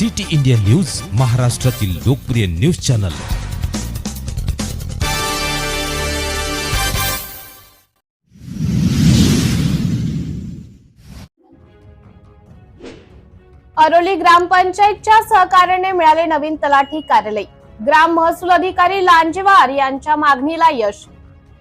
City India news महाराष्ट्रातील लोकप्रिय news channel. Aroli ग्रामपंचायतच्या सहकार्याने मिळाले नवीन तलाठी कार्यालय. ग्राम महसूल अधिकारी लांजेवार यांच्या मागणीला यश.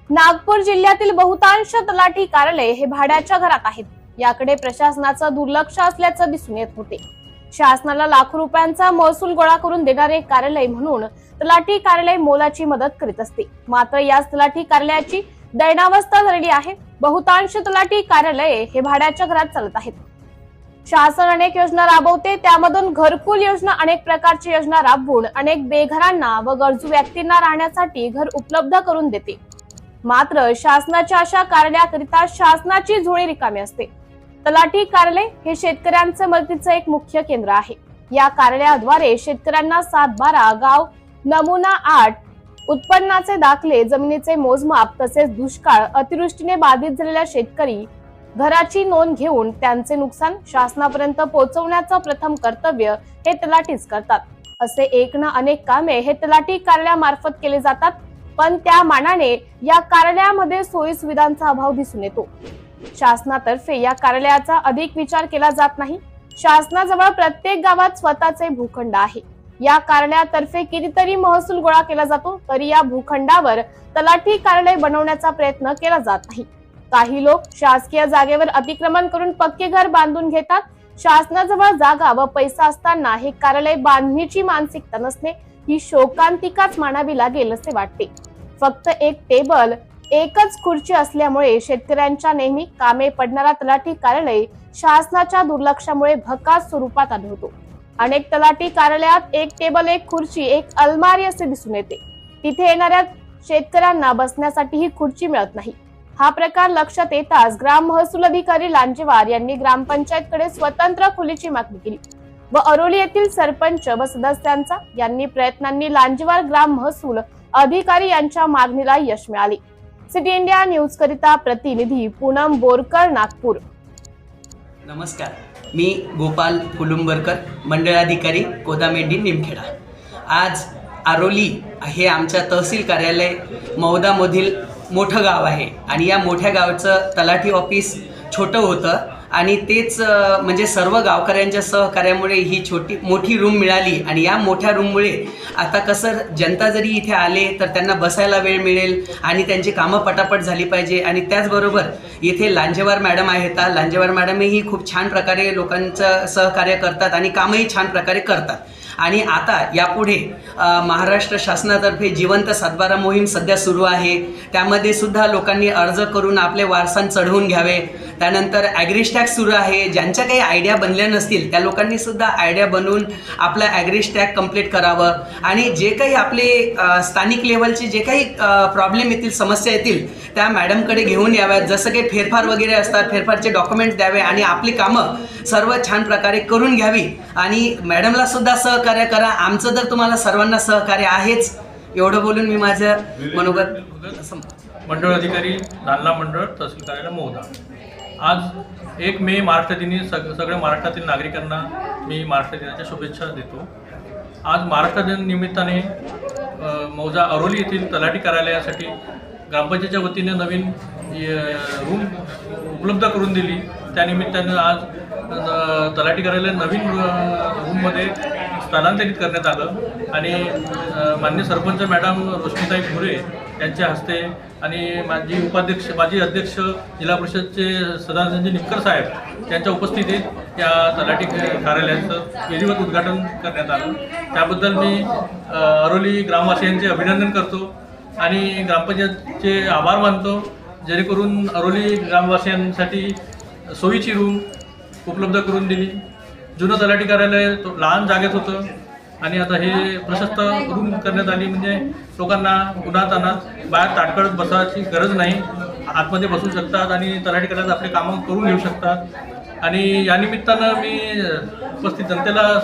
नागपूर जिल्ह्यातील बहुतांश तलाठी कार्यालय हे भाड्याच्या घरात आहेत. याकडे प्रशासनाचं दुर्लक्ष असल्याचं दिसून येत होते. शासनाला लाखो रुपयांचा महसूल गोळा करून देणारे कार्यालय म्हणून तलाठी कार्यालय मोलाची मदत करीत असते. मात्र याच तलाठी कार्यालयाची दैनावस्था झालेली आहे. बहुतांश तलाठी कार्यालये हे भाड्याच्या घरात चालत आहेत. शासन अनेक योजना राबवते त्यामधून घरकुल योजना अनेक प्रकारची योजना राबवून अनेक बेघरांना व गरजू व्यक्तींना राहण्यासाठी घर उपलब्ध करून देते. मात्र शासनाच्या अशा कार्यालयाकरिता शासनाची झोळी रिकामी असते. तलाठी कार्यालय हे शेतकऱ्यांचे मदतीचं एक मुख्य केंद्र आहे. या कार्यालयाद्वारे शेतकऱ्यांना सात बारा गाव नमुना आठ उत्पन्नाचे दाखले जमिनीचे मोजमाप तसेच दुष्काळ अतिवृष्टीने बाधित झालेल्या शेतकरी घराची नोंद घेऊन त्यांचे नुकसान शासनापर्यंत पोहोचवण्याचं प्रथम कर्तव्य हे तलाठीच करतात. असे एक ना अनेक कामे हे तलाठी कार्यालयामार्फत केले जातात पण त्या मानाने या कार्यालयामध्ये सोयी सुविधांचा अभाव दिसून येतो. शासनातर्फे या कार्यालयाचा अधिक विचार केला जात नाही. शासनाजवळ प्रत्येक गावात स्वतःचे भूखंड आहे. या कार्यालयातर्फे कितीतरी महसूल गोळा केला जातो तरी या भूखंडावर तलाठी कार्यालय बनवण्याचा प्रयत्न केला जात नाही. काही लोक शासकीय जागेवर अतिक्रमण करून पक्के घर बांधून घेतात. शासनाजवळ जागा व पैसा असताना हे कार्यालय बांधणीची मानसिकता नसणे ही शोकांतिकाच मानावी लागेल असे वाटते. फक्त एक टेबल एकच खुर्ची असल्यामुळे शेतकऱ्यांच्या नेहमी कामे पडणारा तलाठी कार्यालय शासनाच्या दुर्लक्षामुळे भकास स्वरूपात आढळतो. अनेक तलाठी कार्यालयात एक टेबल एक खुर्ची एक अलमारी असे दिसून येते. तिथे येणाऱ्या शेतकऱ्यांना बसण्यासाठी ही खुर्ची मिळत नाही. हा प्रकार लक्षात येताच ग्राम महसूल अधिकारी लांजेवार यांनी ग्रामपंचायतकडे स्वतंत्र खोलीची मागणी केली व अरोली येथील सरपंच व सदस्यांचा यांनी प्रयत्नांनी लांजेवार ग्राम महसूल अधिकारी यांच्या मागणीला यश मिळाले. सिटी इंडिया न्यूज करिता प्रतिनिधी पूनम बोरकर नागपूर. नमस्कार. मी गोपाल कुलुंबरकर मंडळाधिकारी कोदामेंडी निमखेडा. आज आरोली हे आमच्या तहसील कार्यालय मौदामधील मोठं गाव आहे आणि या मोठ्या गावचं तलाठी ऑफिस छोटं होतं. आणि तेच म्हणजे सर्व गावकऱ्यांच्या सहकार्यामुळे ही छोटी मोठी रूम मिळाली. आणि या मोठ्या रूममुळे आता कसं जनता जरी इथे आले तर त्यांना बसायला वेळ मिळेल आणि त्यांची कामं पटापट झाली पाहिजे. आणि त्याचबरोबर इथे लांजेवार मॅडम आहेत. लांजेवार मॅडमही खूप छान प्रकारे लोकांचं सहकार्य करतात आणि कामही छान प्रकारे करतात. आणि आता यापुढे महाराष्ट्र शासनातर्फे जिवंत सातबारा मोहीम सध्या सुरू आहे. त्यामध्ये सुद्धा लोकांनी अर्ज करून आपले वारसान चढवून घ्यावे. त्यानंतर ॲग्रिस्टॅक सुरू आहे. ज्यांच्या काही आयडिया बनल्या नसतील त्या लोकांनी सुद्धा आयडिया बनवून आपला ॲग्रिस्टॅक कंप्लीट करावं. आणि जे काही आपले स्थानिक लेवलचे जे काही प्रॉब्लेम येतील समस्या येतील त्या मॅडमकडे घेऊन याव्यात. जसं काही फेरफार वगैरे असतात फेरफारचे डॉक्युमेंट द्यावे आणि आपली कामं सर्व छान प्रकारे करून घ्यावी. आणि मॅडमला सुद्धा सहकार्य करा. आमचं तर तुम्हाला सर्वांना सहकार्य आहेच. एवढं बोलून मी माझं मनोगत मंडळ अधिकारी जालना मंडळ तहसील कार्यालय मोहदा आज एक मे महाराष्ट्र दिनी सग सगळ्या महाराष्ट्रातील नागरिकांना मी महाराष्ट्र दिनाच्या शुभेच्छा देतो. आज महाराष्ट्र दिन निमित्ताने मौजा अरोली येथील तलाठी कार्यालयासाठी ग्रामपंचायतच्या वतीने नवीन रूम उपलब्ध करून दिली. त्यानिमित्तानं आज तलाठी कार्यालय नवीन रूममध्ये स्थलांतरित करण्यात आलं. आणि मान्य सरपंच मॅडम रोशनीताई भुरे यांच्या हस्ते आणि माजी उपाध्यक्ष माजी अध्यक्ष जिल्हा परिषदचे सदानंदजी निपकर साहेब यांच्या उपस्थितीत या तलाठी कार्यालयाचं विधिवत उद्घाटन करण्यात आलं. त्याबद्दल मी अरोली ग्रामवासियांचे अभिनंदन करतो आणि ग्रामपंचायतचे आभार मानतो. जेणेकरून अरोली ग्रामवासियांसाठी सोयीची रूम उपलब्ध करून दिली. जुनं तलाठी कार्यालय तो लहान जागेत होतं. आणि आता हे प्रशस्त रूम करण्यात आली म्हणजे लोकांना उन्हात अनात बाहेर ताटकळत बसायची गरज नाही. आतमध्ये बसू शकतात आणि तलाठी करण्यात आपले कामं करून घेऊ शकतात. आणि या निमित्तानं मी उपस्थित जनतेला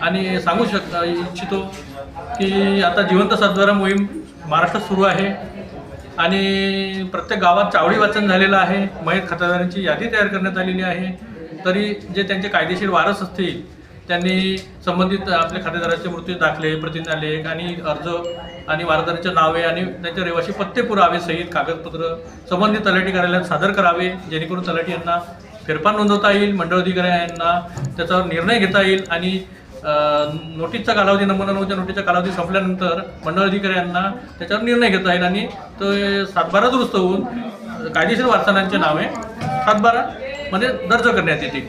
आणि सांगू शक इच्छितो की आता जिवंत सातबारा मोहीम महाराष्ट्रात सुरू आहे. आणि प्रत्येक गावात चावडी वाचन झालेलं आहे. मयत खातेदारांची यादी तयार करण्यात आलेली आहे. तरी जे त्यांचे कायदेशीर वारस असतील त्यांनी संबंधित आपल्या खातेदाराचे मृत्यू दाखले प्रतिज्ञालेख आणि अर्ज आणि वारदारीच्या नावे आणि त्यांचे रहिवासी पत्ते पुरावे सहित कागदपत्र संबंधित तलाठी कार्यालयात सादर करावे जेणेकरून तलाठी यांना फेरफार नोंदवता येईल मंडळ अधिकारी यांना त्याच्यावर निर्णय घेता येईल आणि नोटीसचा कालावधी नमुना नऊच्या नोटीसचा कालावधी संपल्यानंतर मंडळ अधिकाऱ्यांना त्याच्यावर निर्णय घेता येईल आणि तो सातबारा दुरुस्त होऊन कायदेशीर वारसानांचे नावे सातबारा मध्ये दर्ज करण्यात येतील.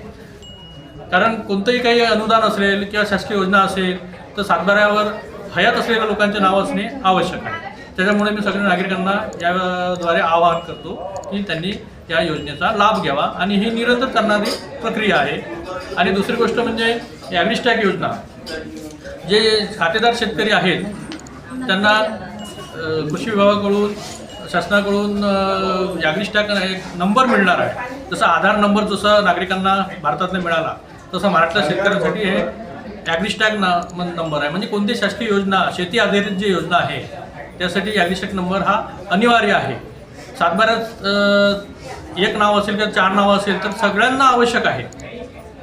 कारण कोणतंही काही अनुदान असेल किंवा शासकीय योजना असेल तर सातबाऱ्यावर हयात असलेल्या लोकांचे नाव असणे आवश्यक आहे. त्याच्यामुळे मी सगळ्या नागरिकांना याद्वारे आवाहन करतो की त्यांनी या योजनेचा लाभ घ्यावा आणि ही निरंतर करणारी प्रक्रिया आहे. आणि दुसरी गोष्ट म्हणजे ॲग्रिस्टॅक योजना जे खातेदार शेतकरी आहेत त्यांना कृषी विभागाकडून शासनाकडून ॲग्रिस्टॅक एक नंबर मिळणार आहे. जसा आधार नंबर जसा नागरिकांना भारतातनं मिळाला तसं महाराष्ट्र शेतकऱ्यांसाठी हे ॲग्रिस्टॅग ना नंबर आहे. म्हणजे कोणती शासकीय योजना शेती आधारित जी योजना आहे त्यासाठी ॲग्रिस्टॅग नंबर हा अनिवार्य आहे. सातबाऱ्यात एक नाव असेल किंवा चार नावं असेल तर सगळ्यांना आवश्यक आहे.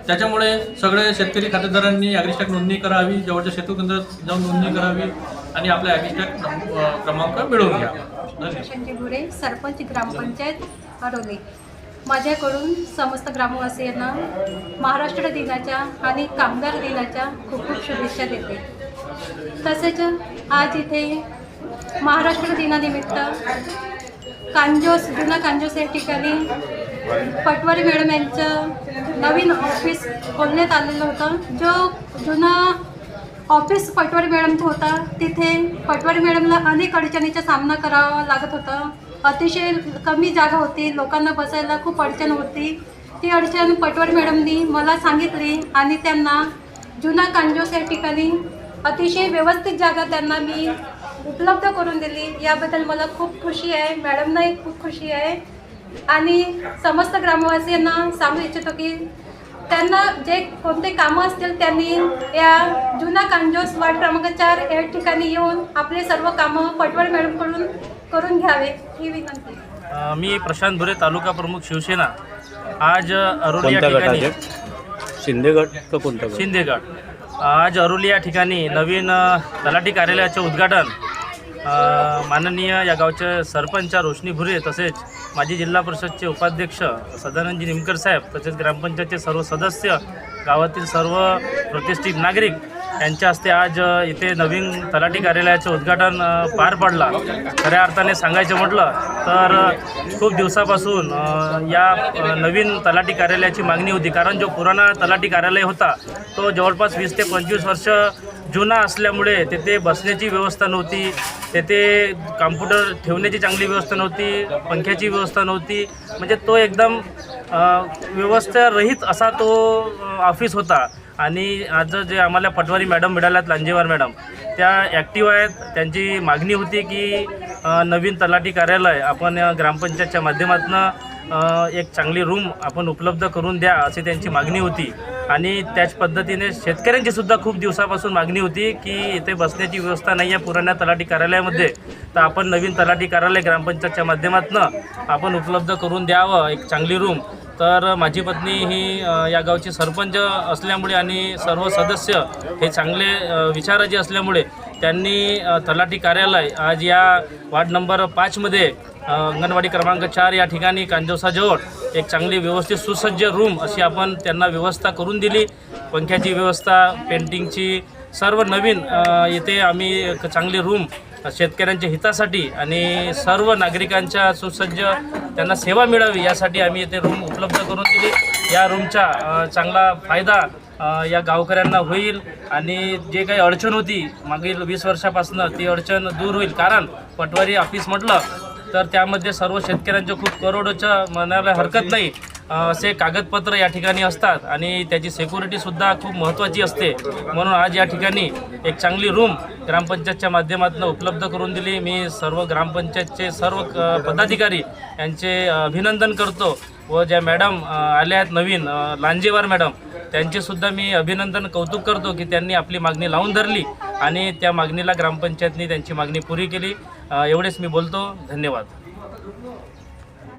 त्याच्यामुळे सगळे शेतकरी खातेदारांनी ॲग्रिस्टॅक नोंदणी करावी जवळच्या शेतू केंद्रात जाऊन नोंदणी करावी आणि आपला ॲग्रिस्टॅक क्रमांक मिळवून घ्या. संजय गुरे सरपंच ग्रामपंचायत माझ्याकडून समस्त ग्रामवासियांना महाराष्ट्र दिनाच्या आणि कामगार दिनाच्या खूप खूप शुभेच्छा देते. तसेच आज इथे महाराष्ट्र दिनानिमित्त कांजोस जुना कांजोस या ठिकाणी पटवारी मॅडम यांचं नवीन ऑफिस खोलण्यात आलेलं होतं. जो जुना ऑफिस पटवारी मॅडमचं होता तिथे पटवारी मॅडमला अनेक अडचणीचा सामना करावा लागत होता. अतिशय कमी जागा होती. लोकांना बसायला खूप अडचण होती. ती अडचण पटवड मॅडमनी मला सांगितली आणि त्यांना जुना कांजोस या ठिकाणी अतिशय व्यवस्थित जागा त्यांना मी उपलब्ध करून दिली. याबद्दल मला खूप खुशी आहे. मॅडमनाही खूप खुशी आहे. आणि समस्त ग्रामवासियांना सांगू इच्छितो की त्यांना जे कोणते कामं असतील त्यांनी या जुना कांजोस वार्ड क्रमांक चार या ठिकाणी येऊन आपले सर्व कामं पटवड मॅडमकडून करून घ्यावे ही विनंती. अ, मी प्रशांत भुरे तालुका प्रमुख शिवसेना. आज अरोली या कोणत्या ठिकाणी गटाचे शिंदे गट का कोणता गट? शिंदे गट. आज अरोली या ठिकाणी नवीन अ, तलाठी कार्यालयाचे उद्घाटन. अ, माननीय या गावचे सरपंच रोशनी भुरे तसेच माजी जिल्हा परिषदचे उपाध्यक्ष सदानंदजी निमकर साहेब तसेच ग्रामपंचायतचे सर्व सदस्य गावातील सर्व प्रतिष्ठित नागरिक यांच्या हस्ते आज इथे नवीन तलाठी कार्यालयाचे उद्घाटन पार पडला. खऱ्या अर्थाने सांगायचं म्हटलं तर खूप दिवसापासून या नवीन तलाठी कार्यालयाची मागणी होती. कारण जो पुराणा तलाठी कार्यालय होता तो जवळपास वीस ते पंचवीस वर्ष जुना असल्यामुळे तेथे बसण्याची व्यवस्था नव्हती. तेथे कॉम्प्युटर ठेवण्याची चांगली व्यवस्था नव्हती पंख्याची व्यवस्था नव्हती. म्हणजे तो एकदम व्यवस्थारहित असा तो ऑफिस होता. आणि आज जे आम्हाला पटवारी मॅडम मिळाल्यात लांजेवार मॅडम त्या ॲक्टिव्ह आहेत. त्यांची मागणी होती की नवीन तलाठी कार्यालय आपण ग्रामपंचायतच्या माध्यमातून एक चांगली रूम आपण उपलब्ध करून द्या अशी त्यांची मागणी होती. आणि त्याच पद्धतीने शेतकऱ्यांची सुद्धा खूप दिवसापासून मागणी होती की इथे बसण्याची व्यवस्था नाही आहे पुराण्या तलाठी कार्यालयामध्ये. तर आपण नवीन तलाठी कार्यालय ग्रामपंचायतच्या माध्यमातून आपण उपलब्ध करून द्यावं एक चांगली रूम तर माझी पत्नी ही अ, या गावची सरपंच असल्यामुळे आणि सर्व सदस्य हे चांगले अ, विचाराचे असल्यामुळे त्यांनी अ, तलाठी कार्यालय आज या वार्ड नंबर पाचमध्ये अ, अंगणवाडी क्रमांक चार या ठिकाणी कांजोसाजवळ एक चांगली व्यवस्थित सुसज्ज रूम अशी आपण त्यांना व्यवस्था करून दिली. पंख्याची व्यवस्था पेंटिंगची सर्व नवीन अ, येथे आम्ही एक चांगली रूम शेतकऱ्यांच्या हितासाठी आणि सर्व नागरिकांच्या सुसज्ज त्यांना सेवा मिळावी यासाठी आम्ही येथे रूम उपलब्ध करून दिली. या रूमचा चांगला फायदा या गावकऱ्यांना होईल आणि जे काही अडचण होती मागील वीस वर्षापासून ती अडचण दूर होईल. कारण पटवारी ऑफिस म्हटलं तर त्यामध्ये सर्व शेतकऱ्यांचं खूप करोडोचं म्हणायला हरकत नाही. असे कागदपत्र या ठिकाणी असतात आणि त्याची सेक्युरिटीसुद्धा खूप महत्त्वाची असते. म्हणून आज या ठिकाणी एक चांगली रूम ग्रामपंचायतच्या माध्यमातून उपलब्ध करून दिली. मी सर्व ग्रामपंचायतचे सर्व पदाधिकारी यांचे अभिनंदन करतो व ज्या मॅडम आल्या आहेत नवीन लांजेवार मॅडम त्यांचेसुद्धा मी अभिनंदन कौतुक करतो की त्यांनी आपली मागणी लावून धरली आणि त्या मागणीला ग्रामपंचायतनी त्यांची मागणी पुरी केली. एवढेच मी बोलतो. धन्यवाद.